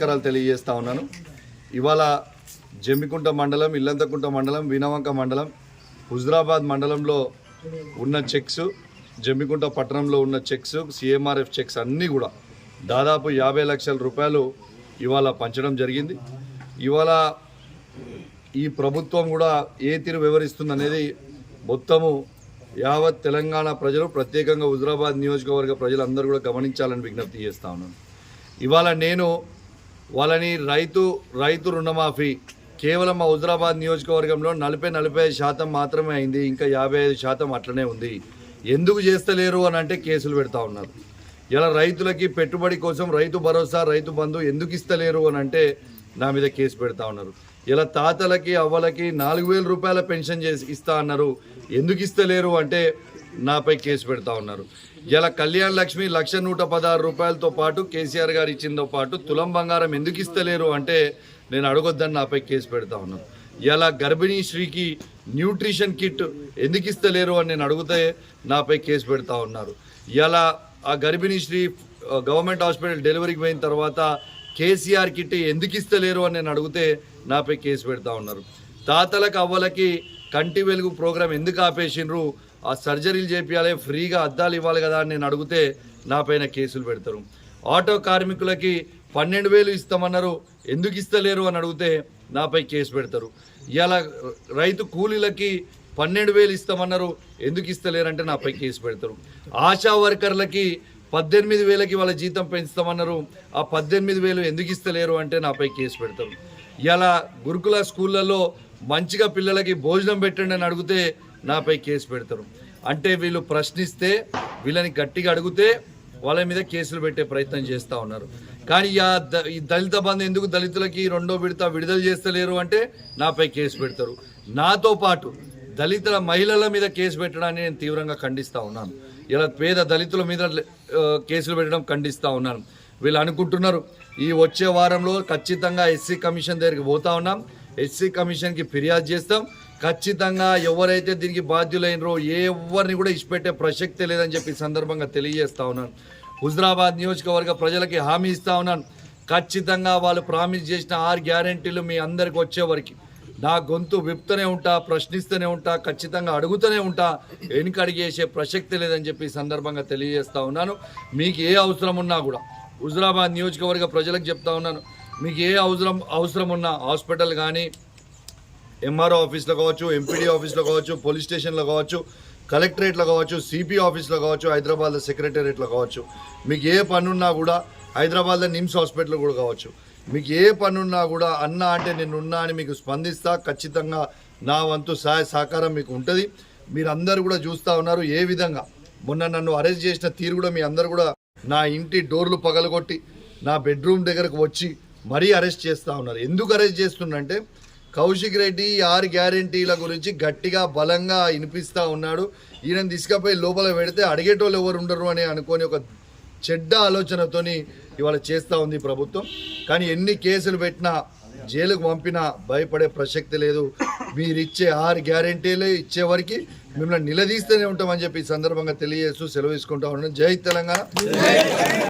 నమస్కారాలు తెలియజేస్తా ఉన్నాను. ఇవాళ జమ్మికుంట మండలం ఇల్లంతకుంట మండలం వినవంక మండలం హుజరాబాద్ మండలంలో ఉన్న చెక్స్ జమ్మికుంట పట్టణంలో ఉన్న చెక్స్ సిఎంఆర్ఎఫ్ చెక్స్ అన్నీ కూడా దాదాపు యాభై లక్షల రూపాయలు ఇవాళ పంచడం జరిగింది. ఇవాళ ఈ ప్రభుత్వం కూడా ఏ తీరు వివరిస్తుంది అనేది మొత్తము యావత్ తెలంగాణ ప్రజలు ప్రత్యేకంగా హుజరాబాద్ నియోజకవర్గ ప్రజలందరూ కూడా గమనించాలని విజ్ఞప్తి చేస్తా ఉన్నాను. ఇవాళ నేను వాళ్ళని రైతు రైతు రుణమాఫీ. కేవలం మా హుజరాబాద్ నియోజకవర్గంలో నలభై నలభై ఐదు శాతం మాత్రమే అయింది. ఇంకా యాభై ఐదు శాతం అట్లనే ఉంది. ఎందుకు చేస్తలేరు అని అంటే కేసులు పెడతా ఉన్నారు. ఇలా రైతులకి పెట్టుబడి కోసం రైతు భరోసా రైతు బంధు ఎందుకు ఇస్తలేరు అని అంటే నా మీద కేసు పెడతా ఉన్నారు. ఇలా తాతలకి అవ్వలకి నాలుగు వేల రూపాయల పెన్షన్ చేసి ఇస్తా అన్నారు. ఎందుకు ఇస్తలేరు అంటే నాపై కేసు పెడతా ఉన్నారు. ఇలా కళ్యాణ్ లక్ష్మి లక్ష నూట పదహారు రూపాయలతో పాటు కేసీఆర్ గారు ఇచ్చిందో పాటు తులం బంగారం ఎందుకు ఇస్తలేరు అంటే నేను అడగొద్దని నాపై కేసు పెడతా ఉన్నాను. ఇలా గర్భిణీ శ్రీకి న్యూట్రిషన్ కిట్ ఎందుకు ఇస్తలేరు అని నేను అడిగితే నాపై కేసు పెడతా ఉన్నారు. ఇలా ఆ గర్భిణీ శ్రీ గవర్నమెంట్ హాస్పిటల్ డెలివరీకి పోయిన తర్వాత కేసీఆర్ కిట్ ఎందుకు ఇస్తలేరు అని నేను అడిగితే నాపై కేసు పెడతా ఉన్నారు. తాతలకు అవ్వలకి కంటి వెలుగు ప్రోగ్రాం ఎందుకు ఆపేసిండ్రు? ఆ సర్జరీలు చేపించాలి ఫ్రీగా అద్దాలు ఇవ్వాలి కదా అని నేను అడిగితే నా పైన కేసులు పెడతారు. ఆటో కార్మికులకి పన్నెండు వేలు ఇస్తామన్నారు ఎందుకు ఇస్తలేరు అని అడిగితే నాపై కేసు పెడతారు. ఇలా రైతు కూలీలకి పన్నెండు వేలు ఇస్తామన్నారు ఎందుకు ఇస్తలేరంటే నాపై కేసు పెడతారు. ఆశా వర్కర్లకి పద్దెనిమిది వేలకి వాళ్ళ జీతం పెంచుతామన్నారు ఆ పద్దెనిమిది వేలు ఎందుకు ఇస్తలేరు అంటే నాపై కేసు పెడతారు. ఇలా గురుకుల స్కూళ్ళల్లో మంచిగా పిల్లలకి భోజనం పెట్టండి అని అడిగితే నాపై కేసు పెడతారు. అంటే వీళ్ళు ప్రశ్నిస్తే వీళ్ళని గట్టిగా అడిగితే వాళ్ళ మీద కేసులు పెట్టే ప్రయత్నం చేస్తూ ఉన్నారు. కానీ ఈ ఆ ద- ఈ దళిత బంధు ఎందుకు దళితులకి రెండో విడత విడుదల చేస్తలేరు అంటే నాపై కేసు పెడతారు. నాతో పాటు దళితుల మహిళల మీద కేసు పెట్టడాన్ని నేను తీవ్రంగా ఖండిస్తూ ఉన్నాను. ఇలా పేద దళితుల మీద కేసులు పెట్టడం ఖండిస్తూ ఉన్నాను. వీళ్ళు అనుకుంటున్నారు ఈ వచ్చే వారంలో ఖచ్చితంగా ఎస్సీ కమిషన్ దగ్గరికి పోతా ఉన్నాం. ఎస్సీ కమిషన్కి ఫిర్యాదు చేస్తాం. ఖచ్చితంగా ఎవరైతే దీనికి బాధ్యులైనరో ఎవరిని కూడా ఇచ్చిపెట్టే ప్రసక్తే లేదని చెప్పి సందర్భంగా తెలియజేస్తా ఉన్నాను. హుజరాబాద్ నియోజకవర్గ ప్రజలకి హామీ ఇస్తా ఉన్నాను. ఖచ్చితంగా వాళ్ళు ప్రామిస్ చేసిన ఆరు గ్యారెంటీలు మీ అందరికి వచ్చేవరకు నా గొంతు విప్తూనే ఉంటా ప్రశ్నిస్తూనే ఉంటా ఖచ్చితంగా అడుగుతూనే ఉంటా వెనుకడిగేసే ప్రసక్తి లేదని చెప్పి సందర్భంగా తెలియజేస్తా ఉన్నాను. మీకు ఏ అవసరం ఉన్నా కూడా హుజరాబాద్ నియోజకవర్గ ప్రజలకు చెప్తా ఉన్నాను. మీకు ఏ అవసరం అవసరం ఉన్నా హాస్పిటల్ కానీ ఎంఆర్ఓ ఆఫీస్లో కావచ్చు ఎంపీడీ ఆఫీస్లో కావచ్చు పోలీస్ స్టేషన్లో కావచ్చు కలెక్టరేట్లో కావచ్చు సిపి ఆఫీస్లో కావచ్చు హైదరాబాద్లో సెక్రటేరియట్లో కావచ్చు. మీకు ఏ పనున్నా కూడా హైదరాబాద్లో నిమ్స్ హాస్పిటల్ కూడా కావచ్చు. మీకు ఏ పనున్నా కూడా అన్న అంటే నేను ఉన్నా అని మీకు స్పందిస్తా ఖచ్చితంగా నా వంతు సహాయ సహకారం మీకు ఉంటుంది. మీరందరూ కూడా చూస్తూ ఉన్నారు ఏ విధంగా. మొన్న నన్ను అరెస్ట్ చేసిన తీరు కూడా మీ అందరు కూడా నా ఇంటి డోర్లు పగలగొట్టి నా బెడ్రూమ్ దగ్గరకు వచ్చి మరీ అరెస్ట్ చేస్తూ ఉన్నారు. ఎందుకు అరెస్ట్ చేస్తుండంటే కౌశిక్ రెడ్డి ఆరు గ్యారంటీల గురించి గట్టిగా బలంగా వినిపిస్తూ ఉన్నాడు. ఈయన తీసుకపోయి లోపల పెడితే అడిగేటోళ్ళు ఎవరు ఉండరు అని అనుకొని ఒక చెడ్డ ఆలోచనతోని ఇవాళ చేస్తూ ఉంది ప్రభుత్వం. కానీ ఎన్ని కేసులు పెట్టినా జైలుకు పంపినా భయపడే ప్రసక్తి లేదు. మీరిచ్చే ఆరు గ్యారంటీలే ఇచ్చే మిమ్మల్ని నిలదీస్తూనే ఉంటామని చెప్పి ఈ సందర్భంగా తెలియజేస్తూ సెలవు తీసుకుంటా ఉన్నాను. జై తెలంగాణ.